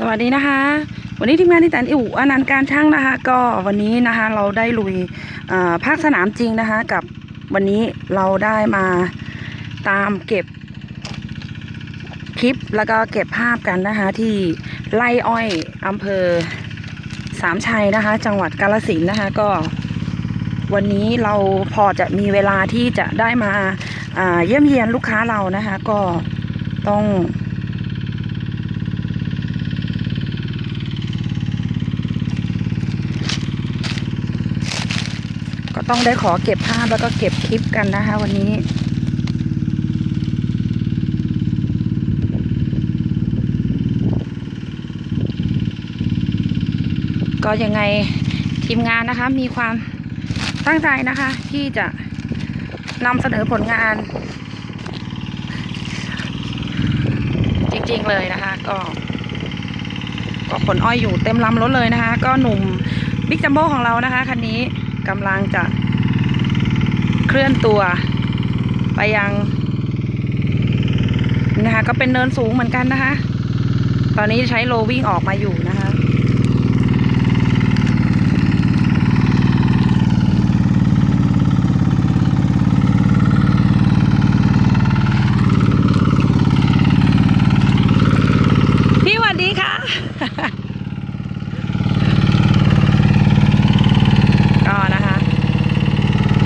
สวัสดีนะคะ วันนี้ทีมงานที่ตันอิ๋วอนันต์การช่างนะคะ ก็วันนี้นะคะเราได้ลุยภาคสนามจริงนะคะ กับวันนี้เราได้มาตามเก็บคลิปแล้วก็เก็บภาพกันนะคะ ที่ไร่อ้อยอำเภอสามชัยนะคะ จังหวัดกาฬสินนะคะก็ วันนี้เราพอจะมีเวลาที่จะได้มาเยี่ยมเยียนลูกค้าเรานะคะ ก็ต้อง ต้องได้ขอเก็บภาพแล้วก็เก็บคลิปกันนะคะ วันนี้ก็ยังไงทีมงานนะคะมีความตั้งใจนะคะ ที่จะนำเสนอผลงาน จริงๆเลยนะคะ ก็ ก็ขนอ้อยอยู่เต็มลำรถเลยนะคะ ก็หนุ่มบิ๊กจัมโบ้ของเรานะคะคันนี้กำลังจะ ลื่อนตัว ไปยังนะคะก็เป็นเนินสูงเหมือนกันนะคะ ตอนนี้ใช้โลวิ่งออกมาอยู่นะคะ พี่สวัสดีค่ะ ก็นะคะ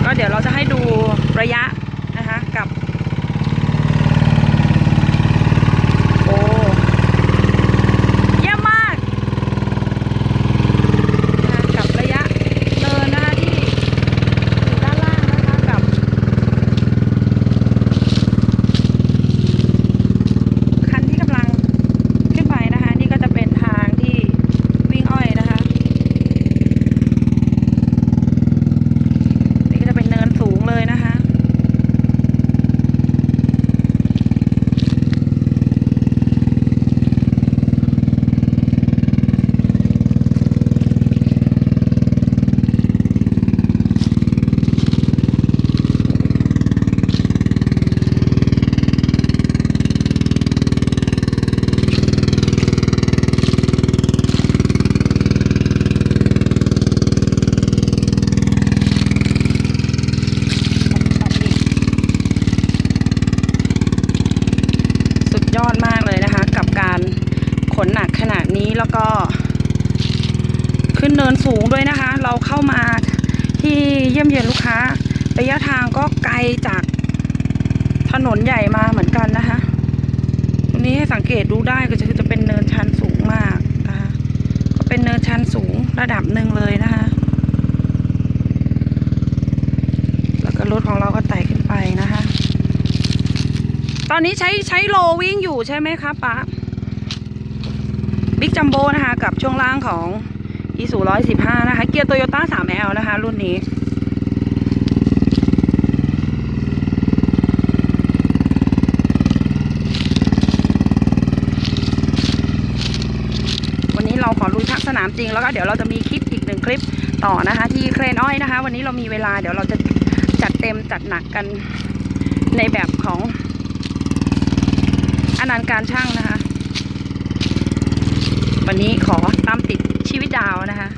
ก็เดี๋ยวเราจะให้ดู ระยะนะคะกับ โอ้เยี่ยมมากนะคะกับระยะเนินนะคะที่อยู่ด้านล่างนะคะกับ คันที่กำลังขึ้นไปนะคะ นี่ก็จะเป็นทางที่วิ่งอ้อยนะคะ นี่ก็จะเป็นเนินสูงเลยนะคะ สุดยอดมากเลยนะคะ กับการขนหนักข นี้แล้วก็ขึ้นเนินสูงด้วยนะคะ เราเข้ามาที่เยี่ยมเยียนลูกค้า ระยะทางก็ไกลจากถนนใหญ่มาเหมือนกันนะคะตรงนี้ให้สังเกตดูได้ก็จะคือจะเป็นเนินชันสูงมากนะคะก็เป็นเนินชันสูงระดับหนึ่งเลยนะคะ แล้วก็รถของเราก็ไต่ขึ้นไปนะคะ ตอนนี้ใช้ใช้โลวิ่งอยู่ใช่ไหมคะป๊า บิ๊กจัมโบ้นะคะ กับช่วงล่างของอีสูร้อยสิบห้านะคะ เกียร์โตโยต้าสามแอลนะคะ รุ่นนี้ วันนี้เราขอลุยพักสนามจริง แล้วก็เดี๋ยวเราจะมีคลิปอีกหนึ่งคลิปต่อนะคะ ที่เครนอ้อยนะคะ วันนี้เรามีเวลาเดี๋ยวเราจะจัดเต็มจัดหนักกันในแบบของอนันต์การช่างนะคะ วันนี้ขอตามติดชีวิตดาวนะคะ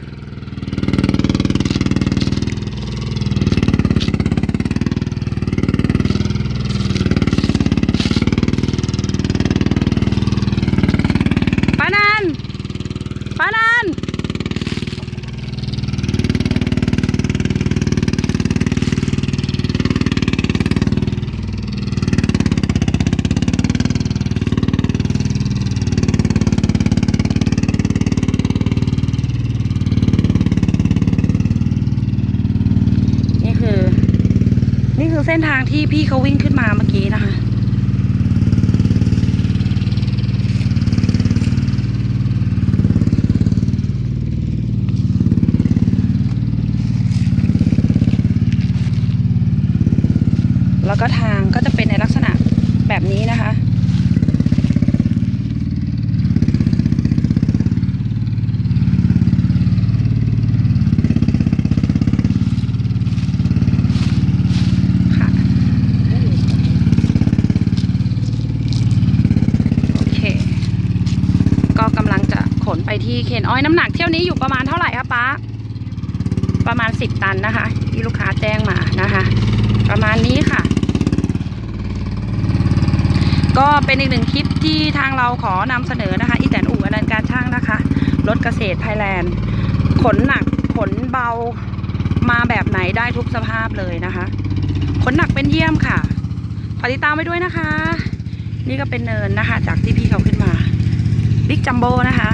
ปานันปานันนี่คือ นี่คือเส้นทางที่พี่เขาวิ่งขึ้นมาเมื่อกี้นะคะแล้วก็ทางก็จะเป็นในลักษณะแบบนี้นะคะ ค่ะ โอเค ก็กำลังจะ นไป ที่เคนอ้อยน้ำหนักเที่ยวนี้อยู่ประมาณเท่าไหร่คะป้าประมาณสิบตันนะคะ ที่ลูกค้าแจ้งมานะคะ ประมาณนี้ค่ะ ก็เป็นอีกหนึ่งคลิปที่ทางเราขอนำเสนอนะคะ อีแตนอู่อนันการช่างนะคะรถเกษตรไทยแลนด์ขนหนักขนเบามาแบบไหนได้ทุกสภาพเลยนะคะ ขนหนักเป็นเยี่ยมค่ะฝากติดตามไว้ด้วยนะคะ นี่ก็เป็นเนินนะคะ จากที่พี่เขาขึ้นมาบิ๊กจัมโบ้นะคะ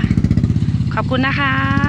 ขอบคุณนะคะ